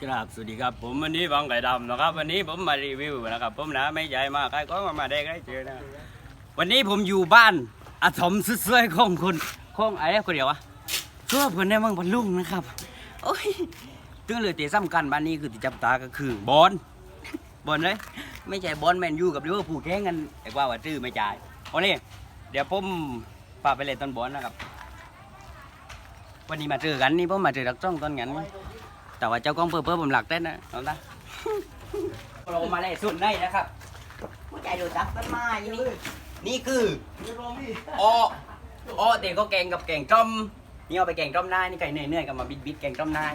ครับสวัสดีครับผมวันนี้บางไก่ดำนะครับ วันนี้ผมมารีวิวนะครับ ผมนะไม่ใหญ่มากใครก็มามาได้ใกล้เจอนะวันนี้ผมอยู่บ้านอาถมสวยของคุณของไอ้คนเดียววะชั่วเพื่อนในเมืองพันลุงนะครับโอ้ยตึงเลยเตะซ้ำกันบ้านนี้คือที่จับตาก็คือบอลบอลเลยไม่ใช่บอลแมนยูกับลิเวอร์พูลแข่งกันไอ้ว่าว่าตื้อไม่จ่ายโอ้นี่เดี๋ยวผมพาไปเล่นต้นบอลนะครับ วันนี้มาเจอกันนี่ผมมาเจอรักจ้องต้นกันนี่ แต่ว่าเจ้ากล้องเพิ่มเพิ่มผมหลักเต้นนะเอาละเรามาเลยสุดในนะครับผู้ใจดูจักต้นไม้นี่นี่คืออ้ออ้อเด็กก็แกงกับแกงต้มนี่เอาไปแกงต้มได้นี่ไก่เนื่อยๆกับมาบิดบิดๆแกงต้มได้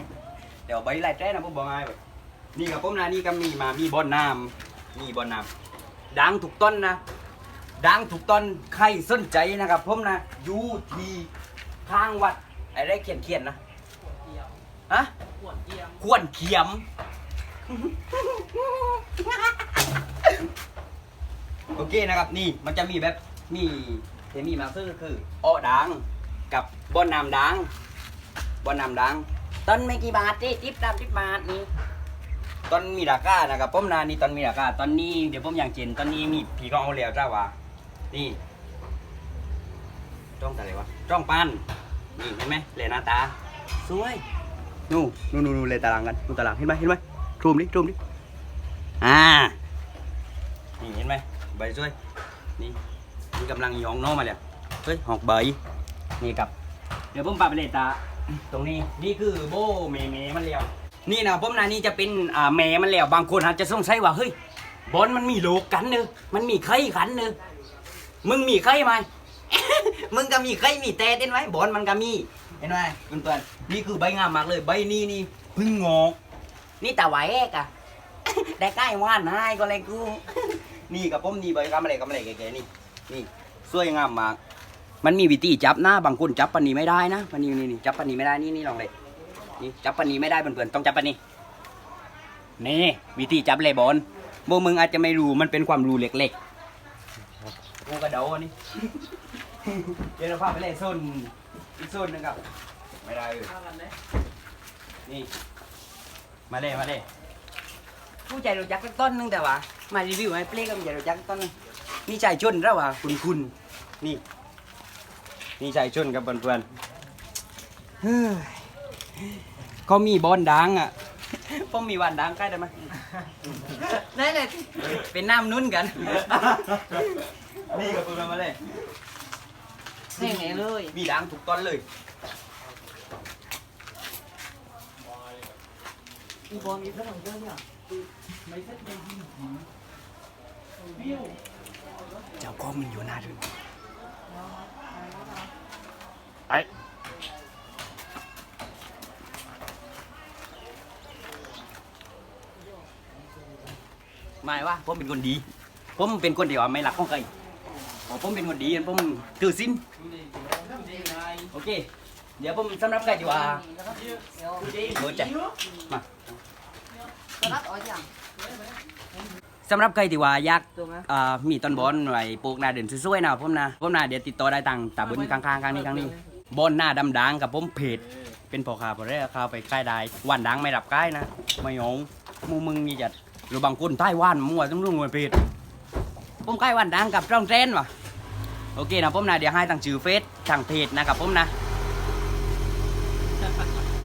เดี๋ยวใบไล่แต้นะผมบอกมาแบบนี่กับผมนะนี่ก็มีมามีบอนน้ำมีบอนน้ำดังถูกต้นนะดังถูกต้นใครสนใจนะครับผมนะอยู่ที่ข้างวัดอะไรเขียนเขียนๆนะฮะ ขวนเขียม โอเคนะครับนี่มันจะมีแบบมีเทมีมาซื้อคืออ้อดังกับบ่อนน้ำดังบ่อนน้ำดังต้นไม่กี่บาทที่ทิปตามทิปบาทนี่ต้นมีราคานะครับผมนานี่ต้นมีราคาตอนนี้เดี๋ยวผมอย่างเจนตอนนี้มีผีกองเอาเหลียวจ้าวะนี่จ้องแต่อะไรวะจ้องปั้นนี่เห็นไหมเลนาตาสวย นู่นนู่นนู่นเลยตารางกันดูตารางเห็นไหมเห็นไหมทูมดิทูมดิอ่านี่เห็นไหมใบสวยนี่นี่กำลังยองน้องมาเลยเฮ้ยหอกใบนี่กับ เดี๋ยวผมปาไปเลยตาตรงนี้นี่คือโบเมเมมันเลี้ยวนี่นะผมนะนี่จะเป็นอ่าแม่มันแล้วบางคนอาจจะสงสัยว่าเฮ้ยบอลมันมีโลกกันเนอะมันมีไข่ขันเนอะมึงมีไข่ไหมมึงก็มีไข่มีแต่เห็นไหมบอลมันก็มี เห็นไหมเพื่อนๆนี่คือใบงามมากเลยใบนี้นี่เพึ่งงอกนี่แต่ไหวเอกอะ ได้ใกล้ว่านให้ก็เลยกู นี่กับผมนี่ใบกำอะไรกำอะไรแก่ๆนี่นี่สวยงามมาก มันมีวิธีจับนะบางคนจับปันนี้ไม่ได้นะปันนี้นี่นี่จับปันนี้ไม่ได้นี่นี่ลองเลยนี่จับปันนี้ไม่ได้เพื่อนๆต้องจับปันนี้ นี่ วิธีจับเลยบอลโบมึงอาจจะไม่รู้มันเป็นความรู้เล็กๆกูกระเดาอันนี้ เดี๋ยวเราพาไปเล่นโซน อีกโซนหนึงครับไม่ได้เลยนี่ มาเลยมาเลยผู้ใจรู้จักสักต้นหนึงแต่ว่า มารีวิวให้เปรี้ยก็มีใจรู้จักสักต้นหนึงนี่ใจชนแล้วว่ะคุณคุณนี่ นี่ใจชนกับเพื่อนๆเฮ้ยเขามีบอลดังอะผมมีวันดังใกล้ได้ไหมได้เลยเป็นน้ำนุ่นกัน นี่กับเพื่อนมาเลย แน่ไหนเลย มีดังทุกต้นเลยอีบอลมีพลังเยอะเนี่ยเจ้าก้อมันอยู่หน้าด้วยไอ้หมายว่าผมเป็นคนดี ผมเป็นคนเดียวไม่รักของใครอ๋อ ผมเป็นคนดีผมถือสินโอเค เดี๋ยวผมสำรับใครดีกว่าเดี๋ยวเบอร์ใจมาสำหรับใครที่ว่าอยากมีต้นบอลไว้ปลูกหน้าเด่นสวยๆนะผมนะผมนะเดี๋ยวติดต่อได้ตังตาบุญข้างๆข้างนี้ข้างนี้บอลหน้าดำดังกับผมเพจเป็นพอคาพอได้ข้าวไปใกล้ได้วันดังไม่รับใกล้นะไม่หงหมูมึงนี่จะหรือบางคนใต้ว่านมั่วต้องรุ่งหน่วยเพจ ผมใกล้วันดังกับจ้องเทรนวะโอเคนะผมนะเดี๋ยวให้ทางชื่อเฟซทางเพจนะครับผมนะ